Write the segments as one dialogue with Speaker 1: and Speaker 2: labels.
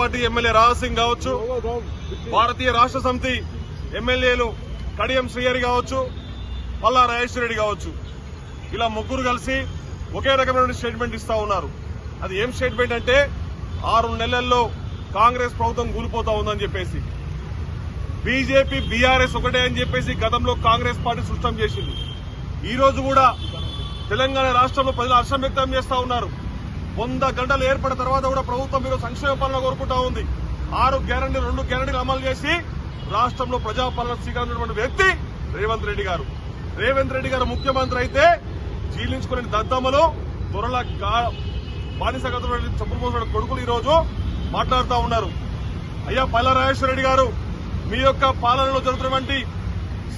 Speaker 1: Party MLA Raja Singh కావచ్చు భారతీయ రాష్ట్ర సమితి ఎమ్మెల్యేలు కడియం శ్రీహరి కావచ్చు పల్లా రెడ్డి కావచ్చు. ఇలా ముగ్గురు కలిసి ఒకే రకమైన స్టేట్మెంట్ ఇస్తా ఉన్నారు. అది ఏం స్టేట్మెంట్ అంటే ఆరు నెలల్లో కాంగ్రెస్ ప్రభుత్వం కూలిపోతా ఉందని చెప్పేసి. బీజేపీ బీఆర్ఎస్ ఒకటే అని చెప్పేసి గతంలో కాంగ్రెస్ పార్టీ సృష్టం చేసింది. ఈ రోజు కూడా తెలంగాణ రాష్ట్రంలో ప్రజలు హర్షం వ్యక్తం చేస్తా ఉన్నారు. వంద గంటలు ఏర్పడిన తర్వాత కూడా ప్రభుత్వం మీరు సంక్షేమ పాలన కోరుకుంటా ఉంది. ఆరు గ్యారంటీ రెండు గ్యారంటీలు అమలు చేసి రాష్ట్రంలో ప్రజాపాలన స్వీకరించినటువంటి వ్యక్తి రేవంత్ రెడ్డి గారు. రేవంత్ రెడ్డి గారు ముఖ్యమంత్రి అయితే జీర్ణించుకునే దద్దమ్మలు త్వరల బానిసగత చెప్పులు కొడుకులు ఈరోజు మాట్లాడుతూ ఉన్నారు. అయ్యా పల్ల రాజేశ్వర రెడ్డి గారు మీ యొక్క పాలనలో జరుగుతున్నటువంటి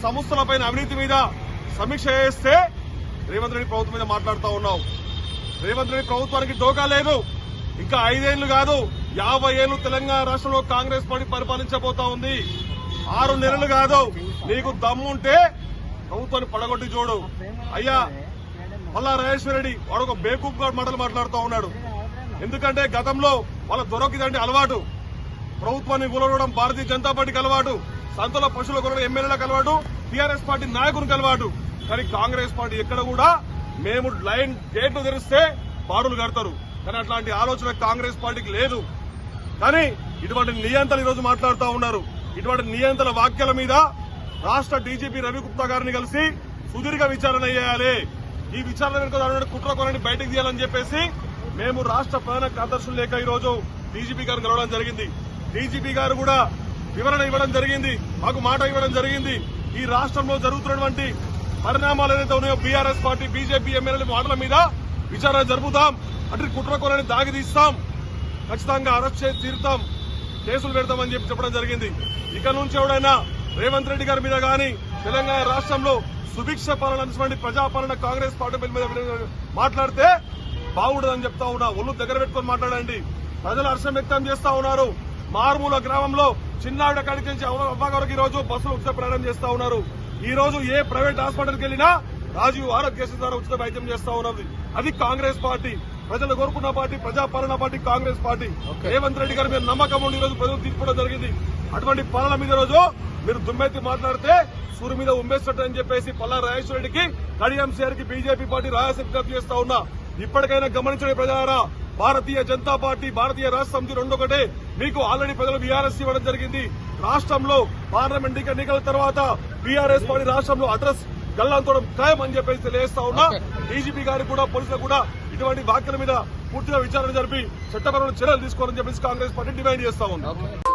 Speaker 1: సంస్థలపైన అవినీతి మీద సమీక్ష చేస్తే రేవంత్ రెడ్డి ప్రభుత్వం మీద మాట్లాడుతూ ఉన్నావు రేవంత్ రెడ్డి ప్రభుత్వానికి డోకా లేదు. ఇంకా ఐదేళ్ళు కాదు యాభై ఏళ్ళు తెలంగాణ రాష్ట్రంలో కాంగ్రెస్ పార్టీ పరిపాలించబోతా ఉంది. ఆరు నెలలు కాదు నీకు దమ్ముంటే ప్రభుత్వాన్ని పడగొట్టి చూడు. అయ్యా మల్లా రాజేశ్వర రెడ్డి వాడు ఒక బేకూప్ గారు మాటలు మాట్లాడుతూ ఉన్నాడు. ఎందుకంటే గతంలో వాళ్ళ దొరకిదంటే అలవాటు. ప్రభుత్వాన్ని కూలవడం భారతీయ జనతా పార్టీకి అలవాటు. సంతలో పశువుల కొనడం ఎమ్మెల్యేలకు అలవాటు. టీఆర్ఎస్ పార్టీ నాయకునికి అలవాటు. కానీ కాంగ్రెస్ పార్టీ ఎక్కడ కూడా మేము లైన్ గేట్లు తెరిస్తే బారులు కడతారు. కానీ అట్లాంటి ఆలోచన కాంగ్రెస్ పార్టీకి లేదు. కానీ ఇటువంటి నియంత్రణ ఈరోజు మాట్లాడుతూ ఉన్నారు. ఇటువంటి నియంత్రణ వాక్యాల మీద రాష్ట్ర డీజీపీ రవిగుప్తా గారిని కలిసి సుదీర్ఘ విచారణ చేయాలి. ఈ విచారణ వెనుక కుట్ర కొనని బయటకు తీయాలని చెప్పేసి మేము రాష్ట్ర ప్రధాన కార్యదర్శులు లేక ఈరోజు డీజీపీ గారిని కలవడం జరిగింది. డీజీపీ గారు కూడా వివరణ ఇవ్వడం జరిగింది. మాకు మాట ఇవ్వడం జరిగింది. ఈ రాష్ట్రంలో జరుగుతున్నటువంటి పరిణామాలు ఏదైతే ఉన్నాయో బీఆర్ఎస్ పార్టీ బీజేపీ ఎమ్మెల్యేల మాటల మీద విచారణ జరుపుతాం. అంటే కుట్ర దాగిదీస్తాం దాగి తీస్తాం. ఖచ్చితంగా అరెస్ట్ చేసి తీరుతాం. కేసులు పెడతామని చెప్పి చెప్పడం జరిగింది. ఇక నుంచి ఎవడైనా రేవంత్ రెడ్డి గారి మీద కానీ తెలంగాణ రాష్ట్రంలో సుభిక్ష పాలన అనేటువంటి ప్రజాపాలన కాంగ్రెస్ పార్టీ మీద మాట్లాడితే బాగుండదని చెప్తా ఉన్నా. ఒళ్ళు దగ్గర పెట్టుకొని మాట్లాడండి. ప్రజలు హర్షం వ్యక్తం చేస్తా ఉన్నారు. మారుమూల గ్రామంలో చిన్నారుడ కాడికి నుంచి అవ్వగారికి ఈ రోజు బస్సులు ఉచిత ప్రయాణం చేస్తా ఉన్నారు. ఈ రోజు ఏ ప్రైవేట్ హాస్పిటల్కి వెళ్ళినా రాజీవ్ ఆరోగ్యశ్రీ ద్వారా ఉచిత వైద్యం చేస్తా ఉన్నది. అది కాంగ్రెస్ పార్టీ. ప్రజలు కోరుకున్న పార్టీ ప్రజాపాలన పార్టీ కాంగ్రెస్ పార్టీ. రేవంత్ రెడ్డి గారి మీద నమ్మకం ఉండి ఈ రోజు ప్రజలు తీసుకోవడం జరిగింది. అటువంటి పాలన మీద రోజు మీరు దుమ్మెత్తి మాట్లాడితే సూర్యు మీద ఉమ్మేస్తున్నట్టు అని చెప్పేసి పల్లా రాజేశ్వర రెడ్డికి కడియం బీజేపీ పార్టీ రాయశక్తి చేస్తా ఉన్నా. ఇప్పటికైనా గమనించండి ప్రజలారా భారతీయ జనతా పార్టీ భారతీయ రాష్ట్ర సమితి రెండొకటే మీకు ఆల్రెడీ ప్రజలు బీఆర్ఎస్ ఇవ్వడం జరిగింది. రాష్ట్రంలో పార్లమెంట్ ఎన్నికల తర్వాత బీఆర్ఎస్ పార్టీ రాష్ట్రంలో అడ్రస్ గల్లంతోడం ఖాయం అని చెప్పేసి తెలియజేస్తా ఉన్నా. డీజీపీ గారికి కూడా పోలీసులు కూడా ఇటువంటి వ్యాఖ్యల మీద పూర్తిగా విచారణ జరిపి చట్టపరమైన చర్యలు తీసుకోవాలని చెప్పేసి కాంగ్రెస్ పార్టీ డిమాండ్ చేస్తా ఉంది.